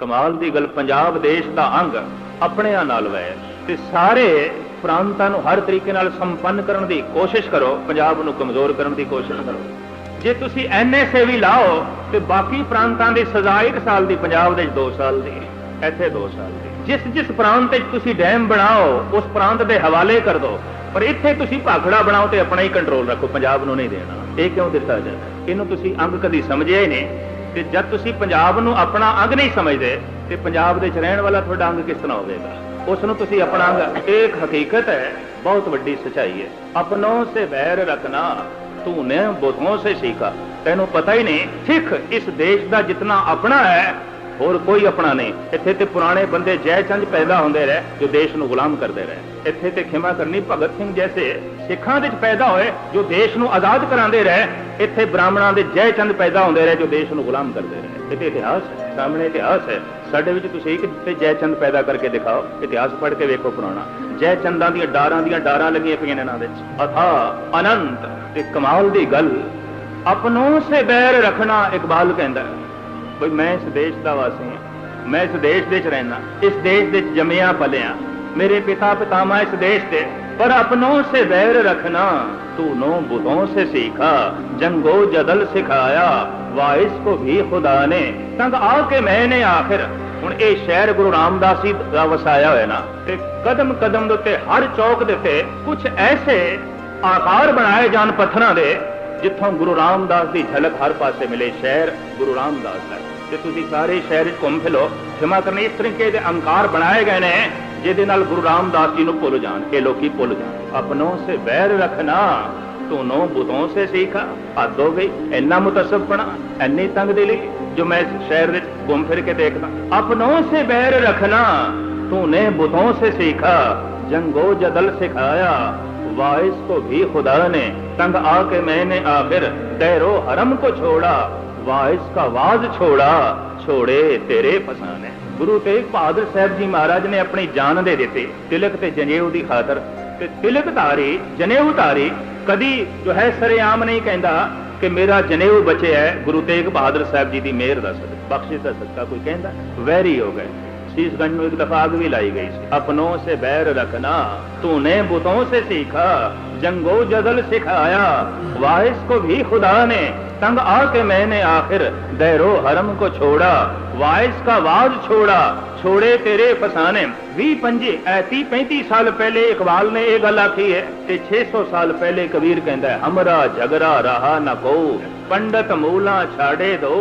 ਕਮਾਲ ਦੀ ਗੱਲ, ਪੰਜਾਬ ਦੇਸ਼ ਦਾ ਅੰਗ ਆਪਣਿਆਂ ਨਾਲ ਵੈ। ਤੇ ਸਾਰੇ ਪ੍ਰਾਂਤਾਂ ਨੂੰ ਹਰ ਤਰੀਕੇ ਨਾਲ ਸੰਪੰਨ ਕਰਨ ਦੀ ਕੋਸ਼ਿਸ਼ ਕਰੋ, ਪੰਜਾਬ ਨੂੰ ਕਮਜ਼ੋਰ ਕਰਨ ਦੀ ਕੋਸ਼ਿਸ਼ ਕਰੋ। ਜੇ ਤੁਸੀਂ ਐਨਐਸਏ ਵੀ ਲਾਓ, ਤੇ ਬਾਕੀ ਪ੍ਰਾਂਤਾਂ ਦੀ ਸਜ਼ਾ 1 ਸਾਲ ਦੀ, ਪੰਜਾਬ ਦੇ 2 ਸਾਲ ਦੀ। ਇੱਥੇ 2 ਸਾਲ ਦੀ। ਜਿਸ ਜਿਸ ਪ੍ਰਾਂਤ ਵਿੱਚ ਤੁਸੀਂ ਡੈਮ ਬਣਾਓ, ਉਸ ਪ੍ਰਾਂਤ ਦੇ ਹਵਾਲੇ ਕਰ ਦਿਓ ਪਰ ਇੱਥੇ ਤੁਸੀਂ ਭਾਖੜਾ ਬਣਾਓ ਤੇ ਆਪਣਾ ਹੀ ਕੰਟਰੋਲ ਰੱਖੋ, ਪੰਜਾਬ ਨੂੰ ਨਹੀਂ ਦੇਣਾ। ਇਹ ਕਿਉਂ ਦਿੱਤਾ ਜਾਂਦਾ? ਇਹਨੂੰ ਤੁਸੀਂ ਅੰਗ ਕਦੀ ਸਮਝਿਆ ਹੀ ਨਹੀਂ। ਤੇ ਜਦ ਤੁਸੀਂ ਪੰਜਾਬ ਨੂੰ ਆਪਣਾ ਅੰਗ ਨਹੀਂ ਸਮਝਦੇ, ਤੇ ਪੰਜਾਬ ਦੇ ਚ ਰਹਿਣ ਵਾਲਾ ਤੁਹਾਡਾ ਅੰਗ ਕਿਸ ਤਰ੍ਹਾਂ ਹੋਵੇਗਾ? ਉਸ ਨੂੰ ਤੁਸੀਂ ਆਪਣਾ ਅੰਗ, ਇਹ ਇੱਕ ਹਕੀਕਤ ਹੈ, ਬਹੁਤ ਵੱਡੀ ਸਚਾਈ ਹੈ। ਆਪਣੋਂ ਸੇ ਵੈਰ ਰੱਖਣਾ ਤੂੰ ਨੇ ਬੁੱਧੋਂ ਸੇ ਸੀਖਾ। ਤੈਨੂੰ ਪਤਾ ਹੀ ਨਹੀਂ, ਸਿੱਖ ਇਸ ਦੇਸ਼ ਦਾ ਜਿਤਨਾ ਆਪਣਾ ਹੈ ਹੋਰ ਕੋਈ ਆਪਣਾ ਨਹੀਂ। ਇੱਥੇ ਤੇ ਪੁਰਾਣੇ ਬੰਦੇ ਜੈ ਚੰਦ ਪੈਦਾ ਹੁੰਦੇ ਰਹੇ, ਜੋ ਦੇਸ਼ ਨੂੰ ਗੁਲਾਮ ਕਰਦੇ ਰਹੇ। ਇੱਥੇ ਤੇ ਖਿਮਾ ਕਰਨੀ ਭਗਤ ਸਿੰਘ ਜੈਸੇ ਸਿੱਖਾਂ ਦੇ ਵਿੱਚ ਪੈਦਾ ਹੋਏ, ਜੋ ਦੇਸ਼ ਨੂੰ ਆਜ਼ਾਦ ਕਰਾਉਂਦੇ ਰਹੇ। ਇੱਥੇ ਬ੍ਰਾਹਮਣਾਂ ਦੇ ਜੈ ਚੰਦ ਪੈਦਾ ਹੁੰਦੇ ਰਹੇ, ਜੋ ਦੇਸ਼ ਨੂੰ ਗੁਲਾਮ ਕਰਦੇ ਰਹੇ। ਇਹ ਇਤਿਹਾਸ ਹੈ, ਸਾਹਮਣੇ ਇਤਿਹਾਸ ਹੈ। ਸਾਡੇ ਵਿੱਚ ਤੁਸੀਂ ਇੱਕ ਤੇ ਜੈ ਚੰਦ ਪੈਦਾ ਕਰਕੇ ਦਿਖਾਓ। ਇਤਿਹਾਸ ਪੜ੍ਹ ਕੇ ਵੇਖੋ ਪੁਰਾਣਾ। ਜੈ ਚੰਦਾਂ ਦੀਆਂ ਡਾਰਾਂ ਦੀਆਂ ਡਾਰਾਂ ਲੱਗੀਆਂ ਪਈਆਂ ਨੇ ਇਹਨਾਂ ਵਿੱਚ। ਅਥਾ ਅਨੰਤ ਤੇ ਕਮਾਲ ਦੀ ਗੱਲ। ਆਪਣੋਂ ਸੇ ਬੈਰ ਰੱਖਣਾ ਇਕਬਾਲ ਕਹਿੰਦਾ ਹੈ। ਬਈ ਮੈਂ ਇਸ ਦੇਸ਼ ਦਾ ਵਾਸੀ ਹਾਂ। ਮੈਂ ਇਸ ਦੇਸ਼ ਦੇ ਚ ਰਹਿਣਾ ਇਸ ਦੇਸ਼ ਦੇ ਚ ਜੰਮਿਆ ਪਲਿਆ ਮੇਰੇ ਪਿਤਾ ਪਿਤਾਮਾ ਇਸ ਦੇਸ਼ ਦੇ ਪਰ ਆਪਨੋਂ ਸੇ ਵੈਰ ਰੱਖਣਾ, ਤੂੰ ਨੋ ਬੁਧੋਂ ਸੇ ਸੀਖਾ, ਜੰਗੋ ਜਦਲ ਸਿਖਾਇਆ ਵਾਇਸ ਕੋ ਵੀ ਖੁਦਾ ਨੇ। ਤੰਗ ਆ ਕੇ ਮੈਨੇ ਆਖਿਰ, ਹੁਣ ਇਹ ਸ਼ਹਿਰ ਗੁਰੂ ਰਾਮਦਾਸ ਜੀ ਦਾ ਵਸਾਇਆ ਹੋਇਆ ਨਾ। ਤੇ ਕਦਮ ਕਦਮ ਦੇ ਉੱਤੇ, ਹਰ ਚੌਕ ਦੇ ਉੱਤੇ ਕੁਝ ਐਸੇ ਆਕਾਰ ਬਣਾਏ ਜਾਣ ਪੱਥਰਾਂ ਦੇ ਜਿੱਥੋਂ ਗੁਰੂ ਰਾਮਦਾਸ ਦੀ ਝਲਕ ਹਰ ਪਾਸੇ ਮਿਲੇ, ਸ਼ਹਿਰ ਗੁਰੂ ਰਾਮਦਾਸ ਦਾ। ਤੇ ਤੁਸੀਂ ਸਾਰੇ ਸ਼ਹਿਰ ਵਿੱਚ ਘੁੰਮ ਫਿਲੋ ਖਿਮਾ ਕਰਨੀ ਇਸ ਤਰੀਕੇ ਦੇ ਅਹੰਕਾਰ ਬਣਾਏ ਗਏ ਨੇ, ਜਿਹਦੇ ਨਾਲ ਗੁਰੂ ਰਾਮਦਾਸ ਜੀ ਨੂੰ ਭੁੱਲ ਜਾਣ, ਇਹ ਲੋਕੀ ਭੁੱਲ ਜਾਣ। ਆਪਣੋਂ ਸੇ ਵੈਰ ਰੱਖਣਾ, ਤੂਨੋਂ ਬੁੱਧੋਂ ਸੇ ਸਿੱਖਾ ਹੱਦ ਹੋ ਗਈ ਇੰਨਾ ਮੁਤਸਬਪਣਾ ਇੰਨੀ ਤੰਗ ਦਿਲੀ ਜੋ ਮੈਂ ਸ਼ਹਿਰ ਵਿੱਚ ਘੁੰਮ ਫਿਰ ਕੇ ਦੇਖਦਾ। ਆਪਣੋ ਸੇ ਵੈਰ ਰੱਖਣਾ, ਤੂਨੇ ਬੁੱਧੋਂ ਸੇ ਸਿੱਖਾ, ਜੰਗੋ ਜਦਲ ਸਿਖਾਇਆ वाइस को भी खुदा ने तंग आके मैंने आखिर दैरो हरम को छोड़ा वाइस का वाज छोड़ा छोड़े तेरे फसाने ਗੁਰੂ ਤੇਗ ਬਹਾਦਰ ਸਾਹਿਬ ਜੀ ਮਹਾਰਾਜ ਨੇ ਆਪਣੀ ਜਾਨ ਦੇ ਦਿੱਤੀ ਤਿਲਕ ਤੇ ਜਨੇਊ ਦੀ ਖਾਤਰ ਤੇ ਤਿਲਕ ਧਾਰੀ ਜਨੇਊ ਧਾਰੀ ਕਦੀ ਜੋ ਹੈ ਸਰੇਆਮ ਨਹੀਂ ਕਹਿੰਦਾ ਕਿ ਮੇਰਾ ਜਨੇਊ ਬਚਿਆ ਹੈ ਗੁਰੂ ਤੇਗ ਬਹਾਦਰ ਸਾਹਿਬ ਜੀ ਦੀ ਮਿਹਰ ਦਾ ਸਦਕਾ ਬਖਸ਼ਿਸ਼ ਦਾ ਸਦਕਾ ਕੋਈ ਕਹਿੰਦਾ ਵੈਰੀ ਹੋ ਗਏ शीशगंज में एक दफ़ा आग भी लाई गई अपनों से बैर रखना, तूने बुतों से सीखा, जंगो जदल सिखाया। वाहिस को भी खुदा ने, तंग आके मैंने आखिर दैरो हरम को छोड़ा। वाइस का वाज छोड़ा, छोड़े तेरे फसाने। भी पंजे, ऐती पैंती साल पहले इकबाल ने ये गल आखी है, ते 600 साल पहले कबीर कहता है, हमरा झगड़ा रहा न को पंडित मूला छाड़े दो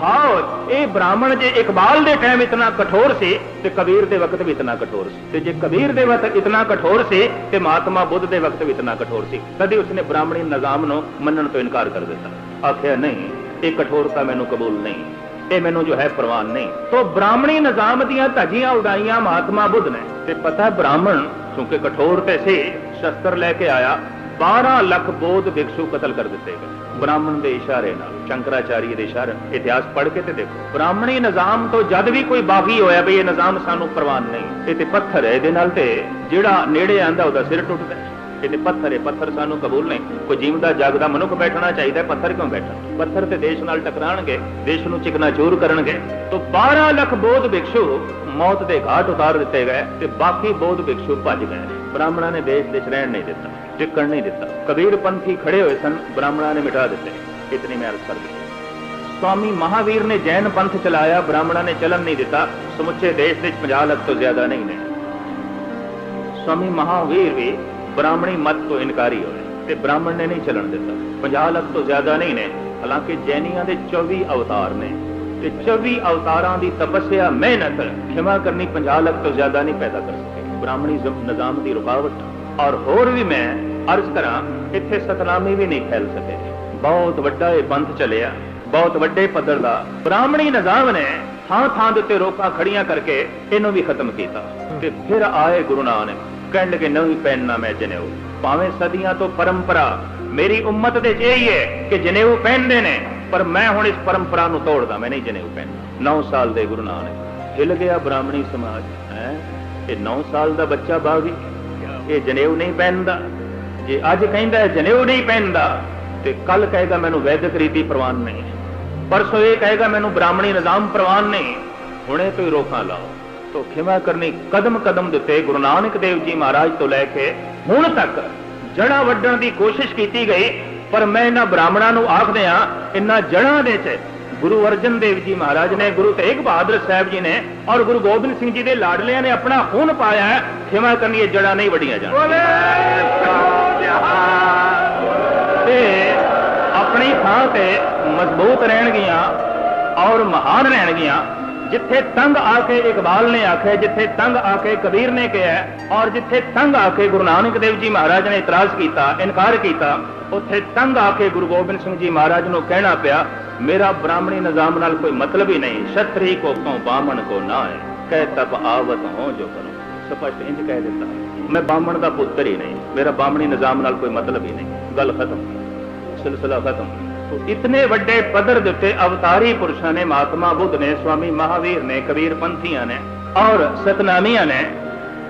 ਭਾਵ, ਇਹ ਬ੍ਰਾਹਮਣ ਜੇ ਇਕਬਾਲ ਦੇ ਟਾਈਮ ਇਤਨਾ ਕਠੋਰ ਸੀ ਤੇ ਕਬੀਰ ਦੇ ਵਕਤ ਵੀ ਇਤਨਾ ਕਠੋਰ ਸੀ। ਤੇ ਜੇ ਕਬੀਰ ਦੇ ਵਕਤ ਇਤਨਾ ਕਠੋਰ ਸੀ ਤੇ ਮਹਾਤਮਾ ਬੁੱਧ ਦੇ ਵਕਤ ਵੀ ਇਤਨਾ ਕਠੋਰ ਸੀ। ਕਦੇ ਉਸਨੇ ਬ੍ਰਾਹਮਣੀ ਨਿਜ਼ਾਮ ਨੂੰ ਮੰਨਣ ਤੋਂ ਇਨਕਾਰ ਕਰ ਦਿੱਤਾ। ਆਖਿਆ, ਨਹੀਂ, ਇਹ ਕਠੋਰਤਾ ਮੈਨੂੰ ਕਬੂਲ ਨਹੀਂ। ਇਹ ਮੈਨੂੰ ਜੋ ਹੈ ਪ੍ਰਵਾਨ ਨਹੀਂ। ਤੋਂ ਬ੍ਰਾਹਮਣੀ ਨਿਜ਼ਾਮ ਦੀਆਂ ਧੱਜੀਆਂ ਉਡਾਈਆਂ ਮਹਾਤਮਾ ਬੁੱਧ ਨੇ। ਤੇ ਪਤਾ ਬ੍ਰਾਹਮਣ ਕਿਉਂਕਿ ਕਠੋਰ ਤੇ ਸੀ, ਸ਼ਸਤਰ ਲੈ ਕੇ ਆਇਆ। 12 ਲੱਖ ਬੋਧ ਭਿਕਸ਼ੂ ਕਤਲ ਕਰ ਦਿੱਤੇ ਗਏ। ਬ੍ਰਾਹਮਣ ਦੇ ਇਸ਼ਾਰੇ ਨਾਲ, ਸ਼ੰਕਰਾਚਾਰੀ ਦੇ ਇਸ਼ਾਰੇ ਇਤਿਹਾਸ ਪੜ੍ਹ ਕੇ ਤੇ ਦੇਖੋ। ਬ੍ਰਾਹਮਣੀ ਨਿਜ਼ਾਮ ਤੋਂ ਜਦ ਵੀ ਕੋਈ ਬਾਗੀ ਹੋਇਆ ਬਈ ਇਹ ਨਿਜ਼ਾਮ ਸਾਨੂੰ ਪ੍ਰਵਾਨ ਨਹੀਂ, ਇਹ ਤੇ ਪੱਥਰ ਹੈ ਇਹਦੇ ਨਾਲ ਤੇ ਜਿਹੜਾ ਨੇੜੇ ਆਂਦਾ ਉਹਦਾ ਸਿਰ ਟੁੱਟਦਾ ਇਹ ਤੇ ਪੱਥਰ ਹੈ, ਪੱਥਰ ਸਾਨੂੰ ਕਬੂਲ ਨਹੀਂ। ਕੋਈ ਜੀਵਦਾ ਜਾਗਦਾ ਮਨੁੱਖ ਬੈਠਣਾ ਚਾਹੀਦਾ ਪੱਥਰ ਕਿਉਂ ਬੈਠਣ? ਪੱਥਰ ਤੇ ਦੇਸ਼ ਨਾਲ ਟਕਰਾਣਗੇ, ਦੇਸ਼ ਨੂੰ ਚਿਕਨਾ ਚੂਰ ਕਰਨਗੇ। ਤੋਂ 12 ਲੱਖ ਬੋਧ ਭਿਕਸ਼ੂ ਮੌਤ ਦੇ ਘਾਟ ਉਤਾਰ ਦਿੱਤੇ ਗਏ ਤੇ ਬਾਕੀ ਬੋਧ ਭਿਕਸ਼ੂ ਭੱਜ ਗਏ। ਬ੍ਰਾਹਮਣਾਂ ਨੇ ਦੇਸ਼ ਵਿੱਚ ਰਹਿਣ ਨਹੀਂ ਦਿੱਤਾ। ਟਿਕਣ ਨਹੀਂ ਦਿੱਤਾ ਕਬੀਰ ਪੰਥੀ ਖੜੇ ਹੋਏ ਸਨ ਬ੍ਰਾਹਮਣਾਂ ਨੇ ਮਿਟਾ ਦਿੱਤੇ ਇਤਨੀ ਮੈਂ ਅਰਜ਼ ਕਰ ਦਿੱਤੀ ਸਵਾਮੀ ਮਹਾਵੀਰ ਨੇ ਜੈਨ ਪੰਥ ਚਲਾਇਆ ਬ੍ਰਾਹਮਣਾਂ ਨੇ ਚੱਲਣ ਨਹੀਂ ਦਿੱਤਾ ਸਮੁੱਚੇ ਦੇਸ਼ ਵਿੱਚ 50 ਲੱਖ ਤੋਂ ਜ਼ਿਆਦਾ ਨਹੀਂ ਨੇ ਸਵਾਮੀ ਮਹਾਵੀਰ ਵੀ ਬ੍ਰਾਹਮਣੀ ਮਤ ਤੋਂ ਇਨਕਾਰੀ ਹੋਏ ਤੇ ਬ੍ਰਾਹਮਣ ਨੇ ਨਹੀਂ ਚੱਲਣ ਦਿੱਤਾ 50 ਲੱਖ ਤੋਂ ਜ਼ਿਆਦਾ ਨਹੀਂ ਨੇ ਹਾਲਾਂਕਿ ਜੈਨੀਆਂ ਦੇ 24 ਅਵਤਾਰ ਨੇ ਤੇ 24 ਅਵਤਾਰਾਂ ਦੀ ਤਪੱਸਿਆ ਮਿਹਨਤ ਖਿਮਾ ਕਰਨੀ 50 ਲੱਖ ਤੋਂ ਜ਼ਿਆਦਾ ਨਹੀਂ ਪੈਦਾ ਕਰ ਸਕੇ ਬ੍ਰਾਹਮਣੀ ਨਿਜ਼ਾਮ ਦੀ ਰੁਕਾਵਟ ਔਰ ਹੋਰ ਵੀ ਮੈਂ ਅਰਜ਼ ਕਰਾਂ, ਇੱਥੇ ਸਤਨਾਮੀ ਵੀ ਨਹੀਂ ਫੈਲ ਸਕੇ। ਬਹੁਤ ਵੱਡਾ ਇਹ ਪੰਥ ਚੱਲਿਆ, ਬਹੁਤ ਵੱਡੇ ਪੱਧਰ ਦਾ। ਬ੍ਰਾਹਮਣੀ ਨਿਜ਼ਾਮ ਨੇ ਥਾਂ ਥਾਂ ਦੇ ਉੱਤੇ ਰੋਕਾਂ ਖੜੀਆਂ ਕਰਕੇ ਇਹਨੂੰ ਵੀ ਖਤਮ ਕੀਤਾ। ਤੇ ਫਿਰ ਆਏ ਗੁਰੂ ਨਾਨਕ, ਕਹਿਣ ਲੱਗੇ, ਨਹੀਂ ਪਹਿਨਣਾ ਮੈਂ ਜਨੇਊ। ਭਾਵੇਂ ਸਦੀਆਂ ਤੋਂ ਪਰੰਪਰਾ ਮੇਰੀ ਉਮਤ ਦੇ ਜਿਹੀ ਹੈ ਕਿ ਜਨੇਊ ਪਹਿਨਦੇ ਨੇ, ਪਰ ਮੈਂ ਹੁਣ ਇਸ ਪਰੰਪਰਾ ਨੂੰ ਤੋੜਦਾ, ਮੈਂ ਨਹੀਂ ਜਨੇਊ ਪਹਿਨਣਾ 9 ਸਾਲ ਦੇ ਗੁਰੂ ਨਾਨਕ, ਹਿਲ ਗਿਆ ਬ੍ਰਾਹਮਣੀ ਸਮਾਜ, ਹੈ? ਇਹ 9 ਸਾਲ ਦਾ ਬੱਚਾ ਬਾਗੀ, ਇਹ ਜਨੇਊ ਨਹੀਂ ਪਹਿਨਦਾ। ਜੇ ਅੱਜ ਕਹਿੰਦਾ ਹੈ, ਜਨੇਊ ਨਹੀਂ ਪਹਿਨਦਾ, ਤੇ ਕੱਲ ਕਹੇਗਾ, ਮੈਨੂੰ ਵੈਦਿਕ ਰੀਤੀ ਪ੍ਰਵਾਨ ਨਹੀਂ। ਪਰਸੋਂ ਇਹ ਕਹੇਗਾ, ਮੈਨੂੰ ਬ੍ਰਾਹਮਣੀ ਨਿਜ਼ਾਮ ਪ੍ਰਵਾਨ ਨਹੀਂ। ਹੁਣੇ ਤੋਂ ਹੀ ਰੋਕਾਂ ਲਾਓ। ਤੋ ਖਿਮਾ ਕਰਨੀ ਕਦਮ ਕਦਮ ਦੇ ਗੁਰੂ ਨਾਨਕ ਦੇਵ ਜੀ ਮਹਾਰਾਜ ਤੋਂ ਲੈ ਕੇ ਹੁਣ ਤੱਕ ਜੜਾਂ ਵੱਢਣ ਦੀ ਕੋਸ਼ਿਸ਼ ਕੀਤੀ ਗਈ, ਪਰ ਮੈਂ ਇਹਨਾਂ ਬ੍ਰਾਹਮਣਾਂ ਨੂੰ ਆਖਦਿਆਂ ਇਹਨਾਂ ਜੜਾਂ ਦੇ ਚ ਗੁਰੂ ਅਰਜਨ ਦੇਵ ਜੀ ਮਹਾਰਾਜ ਨੇ, ਗੁਰੂ ਤੇਗ ਬਹਾਦਰ ਸਾਹਿਬ ਜੀ ਨੇ ਔਰ ਗੁਰੂ ਗੋਬਿੰਦ ਸਿੰਘ ਜੀ ਦੇ ਲਾਡਲਿਆਂ ਨੇ ਆਪਣਾ ਖੂਨ ਪਾਇਆ ਹੈ, ਖਿਮਾ ਕਰਨੀ ਇਹ ਜੜਾਂ ਨਹੀਂ ਵੱਡੀਆਂ ਜਾਣ ਤੇ ਆਪਣੀ ਥਾਂ ਤੇ ਮਜ਼ਬੂਤ ਰਹਿਣਗੀਆਂ ਔਰ ਮਹਾਨ ਰਹਿਣਗੀਆਂ। ਜਿੱਥੇ ਤੰਗ ਆ ਕੇ ਇਕਬਾਲ ਨੇ ਆਖਿਆ, ਜਿੱਥੇ ਤੰਗ ਆ ਕੇ ਕਬੀਰ ਨੇ ਕਿਹਾ ਔਰ ਜਿੱਥੇ ਤੰਗ ਆ ਕੇ ਗੁਰੂ ਨਾਨਕ ਦੇਵ ਜੀ ਮਹਾਰਾਜ ਨੇ ਇਤਰਾਜ਼ ਕੀਤਾ, ਇਨਕਾਰ ਕੀਤਾ, ਉੱਥੇ ਤੰਗ ਆ ਕੇ ਗੁਰੂ ਗੋਬਿੰਦ ਸਿੰਘ ਜੀ ਮਹਾਰਾਜ ਨੂੰ ਕਹਿਣਾ ਪਿਆ, ਮੇਰਾ ਬ੍ਰਾਹਮਣੀ ਨਿਜ਼ਾਮ ਨਾਲ ਕੋਈ ਮਤਲਬ ਹੀ ਨਹੀਂ, ਛਤਰੀ ਕੋ ਕਉ ਬਾਮਣ ਕੋ ਨਾ ਹੈ ਕਹਿ ਤਬ ਆਵਤ ਹੋ ਜੋ ਕਰੋ। ਸਪਸ਼ਟ ਇੰਜ ਕਹਿ ਦਿੱਤਾ। ਮੈਂ ਬਾਮਣ ਦਾ ਪੁੱਤਰ ਹੀ ਨਹੀਂ। ਮੇਰਾ ਬਾਮਣੀ ਨਿਜ਼ਾਮ ਨਾਲ ਕੋਈ ਮਤਲਬ ਹੀ ਨਹੀਂ। ਗੱਲ ਖਤਮ। ਸਿਲਸਿਲਾ ਖਤਮ। ਤੋ ਇਤਨੇ ਵੱਡੇ ਪੱਧਰ ਦੇ ਉੱਤੇ ਅਵਤਾਰੀ ਪੁਰਸ਼ਾਂ ਨੇ ਮਹਾਤਮਾ ਬੁੱਧ ਨੇ, ਸਵਾਮੀ ਮਹਾਵੀਰ ਨੇ, ਕਬੀਰ ਪੰਥੀਆਂ ਨੇ ਔਰ ਸਤਨਾਮੀਆਂ ਨੇ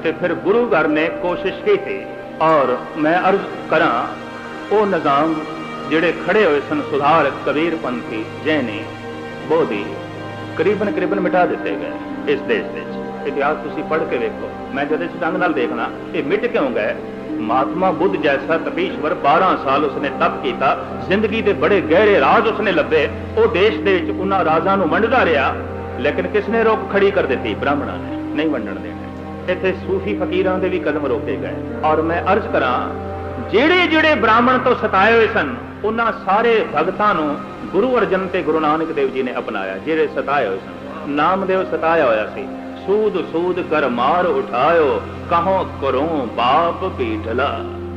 ਤੇ ਫਿਰ ਗੁਰੂ ਘਰ ਨੇ ਕੋਸ਼ਿਸ਼ ਕੀਤੀ ਔਰ ਮੈਂ ਅਰਜ਼ ਕਰਾਂ, ਉਹ ਨਿਜ਼ਾਮ ਜਿਹੜੇ ਖੜੇ ਹੋਏ ਸਨ ਸੁਧਾਰ ਕਬੀਰ ਪੰਥੀ, ਜੈਨੀ, ਬੋਧੀ ਕਰੀਬਨ ਕਰੀਬਨ ਮਿਟਾ ਦਿੱਤੇ ਗਏ ਇਸ ਦੇਸ਼ ਵਿੱਚ। ਇਤਿਹਾਸ ਤੁਸੀਂ ਪੜ੍ਹ ਕੇ ਵੇਖੋ। ਮੈਂ ਜਦ ਇਸ ਢੰਗ ਨਾਲ ਦੇਖਣਾ, ਇਹ ਮਿਟ ਕਿਉਂ ਗਏ? ਮਹਾਤਮਾ ਬੁੱਧ ਜੈਸਾ ਤਪੀਸ਼ਵਰ 12 ਸਾਲ ਉਸਨੇ ਤਪ ਕੀਤਾ, ਜ਼ਿੰਦਗੀ ਦੇ ਬੜੇ ਗਹਿਰੇ ਰਾਜ਼ ਉਸਨੇ ਲੱਭੇ, ਉਹ ਦੇਸ਼ ਦੇ ਵਿੱਚ ਉਹਨਾਂ ਰਾਜ਼ਾਂ ਨੂੰ ਵੰਡਦਾ ਰਿਹਾ, ਲੇਕਿਨ ਕਿਸ ਰੋਕ ਖੜੀ ਕਰ ਦਿੱਤੀ? ਬ੍ਰਾਹਮਣਾਂ ਨੇ, ਨਹੀਂ ਵੰਡਣ ਦੇਣਾ। ਇੱਥੇ ਸੂਫੀ ਫਕੀਰਾਂ ਦੇ ਵੀ ਕਦਮ ਰੋਕੇ ਗਏ। ਔਰ ਮੈਂ ਅਰਜ਼ ਕਰਾਂ, ਜਿਹੜੇ ਜਿਹੜੇ ਬ੍ਰਾਹਮਣ ਤੋਂ ਸਤਾਏ ਹੋਏ ਸਨ, ਉਹਨਾਂ ਸਾਰੇ ਭਗਤਾਂ ਨੂੰ ਗੁਰੂ ਅਰਜਨ ਤੇ ਗੁਰੂ ਨਾਨਕ ਦੇਵ ਜੀ ਨੇ ਅਪਣਾਇਆ, ਜਿਹੜੇ ਸਤਾਏ ਹੋਏ ਸਨ। ਨਾਮਦੇਵ ਸਤਾਇਆ ਹੋਇਆ ਸੀ। ਸੂਦ ਸੂਦ ਕਰ ਮਾਰ ਉਠਾਇਓ, ਕਹੋ ਕਰੋ ਬਾਪ ਪੀਠਲਾ।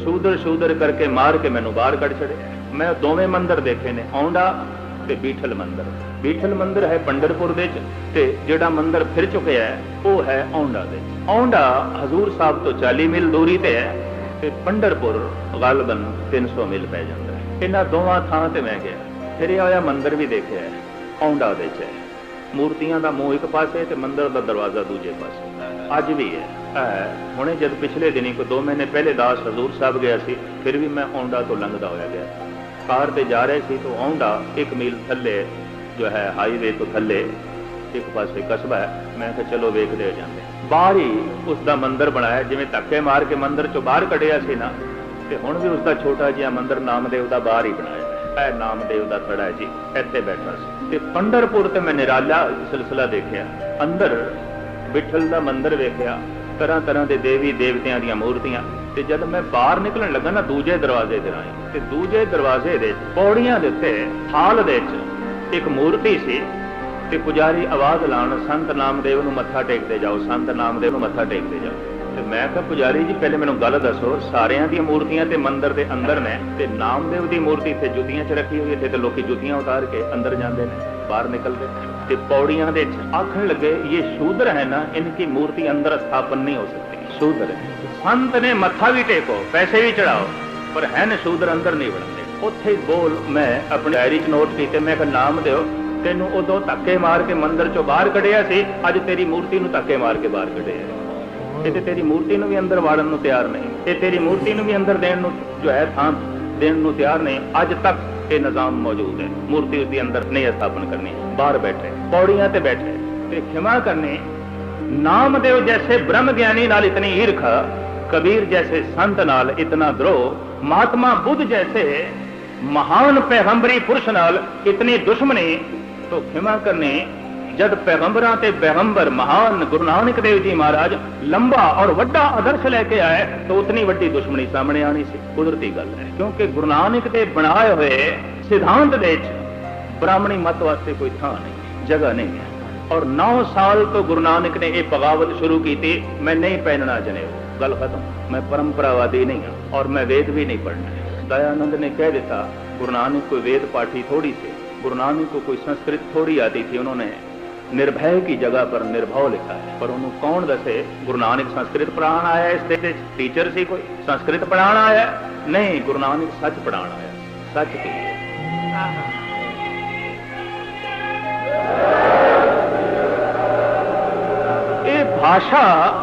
ਸੂਦਰ ਸੂਦਰ ਕਰਕੇ ਮਾਰ ਕੇ ਮੈਨੂੰ ਬਾਹਰ ਕੱਢ ਛੜਿਆ ਮੈਂ ਦੋਵੇਂ ਮੰਦਰ ਦੇਖੇ ਨੇ, ਔਂਡਾ ਤੇ ਬੀਠਲ ਮੰਦਰ। ਬੀਠਲ ਮੰਦਰ ਹੈ ਪੰਡਰਪੁਰ ਦੇ ਚ ਤੇ ਜਿਹੜਾ ਮੰਦਰ ਫਿਰ ਚੁੱਕਿਆ ਉਹ ਹੈ ਔਂਡਾ ਦੇ ਔਂਡਾ ਹਜ਼ੂਰ ਸਾਹਿਬ ਤੋਂ 40 ਮੀਲ ਦੂਰੀ ਤੇ ਹੈ ਤੇ ਪੰਡਰਪੁਰ ਗਾਲਬਨ 300 ਮੀਲ ਪੈ ਜਾਂਦਾ ਹੈ। ਇਹਨਾਂ ਦੋਵਾਂ ਥਾਂ ਤੇ ਮੈਂ ਗਿਆ। ਫਿਰ ਇਹ ਆਇਆ ਮੰਦਰ ਵੀ ਦੇਖਿਆ ਹੈ, ਔਂਡਾ ਦੇ ਚ ਮੂਰਤੀਆਂ ਦਾ ਮੂੰਹ ਇੱਕ ਪਾਸੇ ਤੇ ਮੰਦਰ ਦਾ ਦਰਵਾਜ਼ਾ ਦੂਜੇ ਪਾਸੇ। ਅੱਜ ਵੀ ਹੈ। ਹੁਣੇ ਜਦ ਪਿਛਲੇ ਦਿਨੀ ਕੋਈ 2 ਮਹੀਨੇ ਪਹਿਲੇ ਦਾਸ ਹਜ਼ੂਰ ਸਾਹਿਬ ਗਿਆ ਸੀ ਫਿਰ ਵੀ ਮੈਂ ਔਂਡਾ ਤੋਂ ਲੰਘਦਾ ਹੋਇਆ ਗਿਆ। ਕਾਰ ਤੇ ਜਾ ਰਹੇ ਸੀ ਤਾਂ ਔਂਡਾ 1 ਮੀਲ ਥੱਲੇ ਜੋ ਹੈ ਹਾਈਵੇ ਤੋਂ ਥੱਲੇ ਇੱਕ ਪਾਸੇ ਕਸਬਾ ਹੈ। ਮੈਂ ਕਿਹਾ ਚਲੋ ਵੇਖਦੇ ਹੋ ਜਾਂਦੇ ਬਾਹਰ ਹੀ ਉਸ ਦਾ ਮੰਦਿਰ ਬਣਾਇਆ ਜਿਵੇਂ ਧੱਕੇ ਮਾਰ ਕੇ ਮੰਦਿਰ ਚੋਂ ਬਾਹਰ ਕੱਢਿਆ ਸੀ ਨਾ ਤੇ ਹੁਣ ਵੀ ਉਸ ਦਾ ਛੋਟਾ ਜਿਹਾ ਮੰਦਿਰ ਨਾਮਦੇਵ ਦਾ ਬਾਹਰ ਹੀ ਬਣਾਇਆ ਹੈ। ਇਹ ਨਾਮਦੇਵ ਦਾ ਥੜਾ ਹੈ ਜੀ ਇੱਥੇ ਬੈਠਾ ਸੀ। ਤੇ ਪੰਡਰਪੁਰ ਤੇ ਮੈਂ ਨਿਰਾਲਾ ਸਿਲਸਿਲਾ ਦੇਖਿਆ। ਅੰਦਰ ਵਿਠਲ ਦਾ ਮੰਦਿਰ ਵੇਖਿਆ ਤਰ੍ਹਾਂ ਤਰ੍ਹਾਂ ਦੇ ਦੇਵੀ ਦੇਵਤਿਆਂ ਦੀਆਂ ਮੂਰਤੀਆਂ। ਤੇ ਜਦ ਮੈਂ ਬਾਹਰ ਨਿਕਲਣ ਲੱਗਾ ਨਾ ਦੂਜੇ ਦਰਵਾਜ਼ੇ ਦੇ ਰਾਹੀਂ ਤੇ ਦੂਜੇ ਦਰਵਾਜ਼ੇ ਦੇ ਪੌੜੀਆਂ ਦੇ ਉੱਤੇ, ਹਾਲ ਦੇ ਵਿੱਚ ਇੱਕ ਮੂਰਤੀ ਸੀ। ਤੇ ਪੁਜਾਰੀ ਆਵਾਜ਼ ਲਾਉਣ, ਸੰਤ ਨਾਮਦੇਵ ਨੂੰ ਮੱਥਾ ਟੇਕਦੇ ਜਾਓ, ਸੰਤ ਨਾਮਦੇਵ ਨੂੰ ਮੱਥਾ ਟੇਕਦੇ ਜਾਓ। ਤੇ ਮੈਂ ਕਿਹਾ ਪੁਜਾਰੀ ਜੀ ਪਹਿਲੇ ਮੈਨੂੰ ਗੱਲ ਦੱਸੋ ਸਾਰਿਆਂ ਦੀਆਂ ਮੂਰਤੀਆਂ ਤੇ ਮੰਦਿਰ ਦੇ ਅੰਦਰ ਨੇ ਤੇ ਨਾਮਦੇਵ ਦੀ ਮੂਰਤੀ ਤੇ ਜੁੱਤੀਆਂ 'ਚ ਰੱਖੀ ਹੋਈ ਹੈ ਤੇ ਲੋਕੀ ਜੁੱਤੀਆਂ ਉਤਾਰ ਕੇ ਅੰਦਰ ਜਾਂਦੇ ਨੇ ਬਾਹਰ ਨਿਕਲਦੇ ਤੇ ਪੌੜੀਆਂ ਦੇ ਆਖਣ ਲੱਗੇ ਇਹ ਸ਼ੂਦਰ ਹੈ ਨਾ ਇਨਕੀ ਮੂਰਤੀ ਅੰਦਰ ਸਥਾਪਨ ਨਹੀਂ ਹੋ ਸਕਦੀ। ਸ਼ੂਦਰ ਸੰਤ ਨੇ ਮੱਥਾ ਵੀ ਟੇਕੋ ਪੈਸੇ ਵੀ ਚੜਾਓ ਪਰ ਹੈ ਨਾ ਸ਼ੂਦਰ ਅੰਦਰ ਨਹੀਂ ਵੜਦੇ। ਉੱਥੇ ਬੋਲ ਮੈਂ ਆਪਣੀ ਡਾਇਰੀ 'ਚ ਨੋਟ ਕੀਤੇ ਮੈਂ ਕਿਹਾ ਨਾਮ ਦਿਓ ਤੈਨੂੰ ਉਦੋਂ ਧੱਕੇ ਮਾਰ ਕੇ ਮੰਦਰ 'ਚੋਂ ਬਾਹਰ ਕੱਢਿਆ ਸੀ ਅੱਜ ਤੇਰੀ ਮੂਰਤੀ ਨੂੰ ਧੱਕੇ ਮਾਰ ਕੇ ਬਾਹਰ ਕੱਢਿਆ ਇਹ ਤੇ ਤੇਰੀ ਮੂਰਤੀ ਨੂੰ ਵੀ ਅੰਦਰ ਵਾੜਨ ਨੂੰ ਤਿਆਰ ਨਹੀਂ। ਇਹ ਤੇਰੀ ਮੂਰਤੀ ਨੂੰ ਵੀ ਅੰਦਰ ਦੇਣ ਨੂੰ ਜੋ ਹੈ ਥਾਂ ਦੇਣ ਨੂੰ ਤਿਆਰ ਨਹੀਂ। ਅੱਜ ਤੱਕ ਇਹ ਨਿਜ਼ਾਮ ਮੌਜੂਦ ਹੈ। ਮੂਰਤੀ ਉਸ ਦੇ ਅੰਦਰ ਨਹੀਂ ਸਥਾਪਨ ਕਰਨੀ ਬਾਹਰ ਬੈਠੇ, ਪੌੜੀਆਂ ਤੇ ਬੈਠੇ, ਤੇ ਖਿਮਾ ਕਰਨੀ ਨਾਮਦੇਵ ਜੈਸੇ ਬ੍ਰਹਮ ਗਿਆਨੀ ਨਾਲ ਇਤਨੀ ਈਰਖ, ਕਬੀਰ ਜੈਸੇ ਸੰਤ ਨਾਲ ਇਤਨਾ ਦਰੋਹ, ਮਹਾਤਮਾ ਬੁੱਧ ਜੈਸੇ ਮਹਾਨ ਪੈਗੰਬਰੀ ਪੁਰਸ਼ ਨਾਲ ਇਤਨੀ ਦੁਸ਼ਮਣੀ तो ਖਿਮਾ ਕਰਨੇ ਜਦ ਪੈਗੰਬਰਾਂ ਤੇ ਪੈਗੰਬਰ ਮਹਾਨ ਗੁਰੂ ਨਾਨਕ ਦੇਵ ਜੀ ਮਹਾਰਾਜ ਲੰਬਾ ਔਰ ਵੱਡਾ ਆਦਰਸ਼ ਲੈ ਕੇ ਆਏ ਤਾਂ ਉਤਨੀ ਵੱਡੀ ਦੁਸ਼ਮਣੀ ਸਾਹਮਣੇ ਆਣੀ ਸੀ ਕੁਦਰਤੀ ਗੱਲ ਹੈ ਕਿਉਂਕਿ ਗੁਰੂ ਨਾਨਕ ਦੇ ਬਣਾਏ ਹੋਏ ਸਿਧਾਂਤ ਦੇ ਵਿੱਚ ਬ੍ਰਾਹਮਣੀ ਮਤ ਵਾਸਤੇ ਕੋਈ ਥਾਂ ਨਹੀਂ ਜਗ੍ਹਾ ਨਹੀਂ ਹੈ ਔਰ 9 ਸਾਲ ਤੋਂ ਗੁਰੂ ਨਾਨਕ ਨੇ ਇਹ ਬਗਾਵਤ ਸ਼ੁਰੂ ਕੀਤੀ ਮੈਂ ਨਹੀਂ ਪਹਿਨਣਾ ਜਨੇਊ ਗੱਲ ਖਤਮ ਮੈਂ ਪਰੰਪਰਾਵਾਦੀ ਨਹੀਂ ਹਾਂ ਔਰ ਮੈਂ ਵੇਦ ਵੀ ਨਹੀਂ ਪੜ੍ਹਨਾ दयानंद ने कह देता गुरु नानक कोई वेद पाठी थोड़ी थे गुरु नानक को कोई संस्कृत थोड़ी आती थी उन्होंने ਨਿਰਭੈ ਕੀ ਜਗ੍ਹਾ ਪਰ ਨਿਰਭਉ ਲਿਖਾ ਹੈ। ਪਰ ਉਹਨੂੰ ਕੌਣ ਦੱਸੇ? ਗੁਰੂ ਨਾਨਕ ਸੰਸਕ੍ਰਿਤ ਪੜਾਣ ਆਇਆ ਇਸ ਦੇ ਟੀਚਰ ਸੀ ਕੋਈ? ਸੰਸਕ੍ਰਿਤ ਪੜਾਣ ਆਇਆ? ਨਹੀਂ, ਗੁਰੂ ਨਾਨਕ ਸੱਚ ਪੜਾਣ ਆਇਆ। ਸੱਚ ਕੀ ਹੈ? ਇਹ ਭਾਸ਼ਾ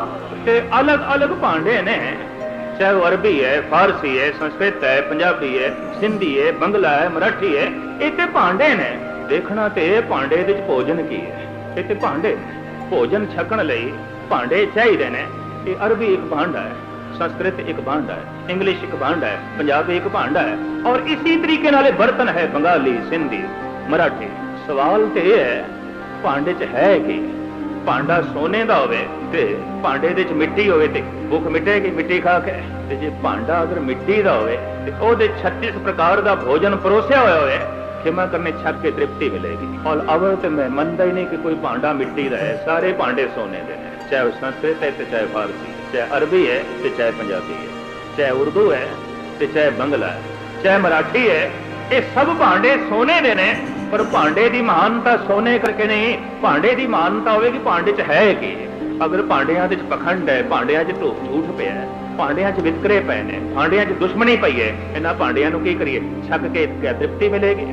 ਤੇ ਅਲੱਗ-ਅਲੱਗ ਭਾਂਡੇ ਨੇ। ਚਾਹੇ ਉਹ ਅਰਬੀ ਹੈ, ਫਾਰਸੀ ਹੈ, ਸੰਸਕ੍ਰਿਤ ਹੈ, ਪੰਜਾਬੀ ਹੈ, ਸਿੰਧੀ ਹੈ, ਬੰਗਲਾ ਹੈ, ਮਰਾਠੀ ਹੈ, ਇਹ ਤੇ ਭਾਂਡੇ ਨੇ। ਦੇਖਣਾ ਤੇ ਇਹ ਭਾਂਡੇ ਦੇ ਵਿੱਚ ਭੋਜਨ ਕੀ ਹੈ? ਇਹ ਤੇ ਭਾਂਡੇ, ਭੋਜਨ ਛਕਣ ਲਈ ਭਾਂਡੇ ਚਾਹੀਦੇ ਨੇ। ਇਹ ਅਰਬੀ ਇੱਕ ਭਾਂਡਾ ਹੈ, ਸੰਸਕ੍ਰਿਤ ਇੱਕ ਭਾਂਡਾ ਹੈ, ਇੰਗਲਿਸ਼ ਇੱਕ ਭਾਂਡਾ ਹੈ, ਪੰਜਾਬੀ ਇੱਕ ਭਾਂਡਾ ਹੈ। ਔਰ ਇਸੇ ਤਰੀਕੇ ਨਾਲ ਇਹ ਬਰਤਨ ਹੈ ਬੰਗਾਲੀ, ਸਿੰਧੀ, ਮਰਾਠੀ। ਸਵਾਲ ਤੇ ਇਹ ਹੈ, ਭਾਂਡੇ 'ਚ ਹੈ ਕੀ? ਭਾਂਡਾ ਸੋਨੇ ਦਾ ਹੋਵੇ ਤੇ ਭਾਂਡੇ ਦੇ 'ਚ ਮਿੱਟੀ ਹੋਵੇ ਤੇ ਭੁੱਖ ਮਿਟੇਗੀ ਮਿੱਟੀ ਖਾ ਕੇ? ਤੇ ਜੇ ਭਾਂਡਾ ਅਗਰ ਮਿੱਟੀ ਦਾ ਹੋਵੇ ਤੇ ਉਹਦੇ 36 ਪ੍ਰਕਾਰ ਦਾ ਭੋਜਨ ਪਰੋਸਿਆ ਹੋਇਆ ਹੋਵੇ ਖਿਮਾ ਕਰਨੇ ਛੱਕ ਕੇ ਤ੍ਰਿਪਤੀ ਮਿਲੇਗੀ। ਔਰ ਅਵਲ ਤੇ ਮੈਂ ਮੰਨਦਾ ਹੀ ਨਹੀਂ ਕਿ ਕੋਈ ਭਾਂਡਾ ਮਿੱਟੀ ਦਾ ਹੈ, ਸਾਰੇ ਭਾਂਡੇ ਸੋਨੇ ਦੇ ਨੇ। ਚਾਹੇ ਉਹ ਸੰਸਕ੍ਰਿਤ ਹੈ ਤੇ ਚਾਹੇ ਫਾਰਸੀ, ਚਾਹੇ ਅਰਬੀ ਹੈ ਤੇ ਚਾਹੇ ਪੰਜਾਬੀ ਹੈ, ਚਾਹੇ ਉਰਦੂ ਹੈ ਤੇ ਚਾਹੇ ਬੰਗਲਾ ਹੈ, ਚਾਹੇ ਮਰਾਠੀ ਹੈ, ਇਹ ਸਭ ਭਾਂਡੇ ਸੋਨੇ ਦੇ ਨੇ। ਪਰ ਭਾਂਡੇ ਦੀ ਮਹਾਨਤਾ ਸੋਨੇ ਕਰਕੇ ਨਹੀਂ, ਭਾਂਡੇ ਦੀ ਮਹਾਨਤਾ ਹੋਵੇਗੀ ਭਾਂਡੇ 'ਚ ਹੈ ਕੀ ਅਗਰ ਭਾਂਡਿਆਂ ਦੇ 'ਚ ਪਖੰਡ ਹੈ, ਭਾਂਡਿਆਂ 'ਚ ਝੂਠ ਝੂਠ ਪਿਆ ਹੈ, ਭਾਂਡਿਆਂ 'ਚ ਵਿਤਕਰੇ ਪਏ ਨੇ, ਭਾਂਡਿਆਂ 'ਚ ਦੁਸ਼ਮਣੀ ਪਈ ਹੈ, ਇਹਨਾਂ ਭਾਂਡਿਆਂ ਨੂੰ ਕੀ ਕਰੀਏ? ਛੱਕ ਕੇ ਤ੍ਰਿਪਤੀ ਮਿਲੇਗੀ।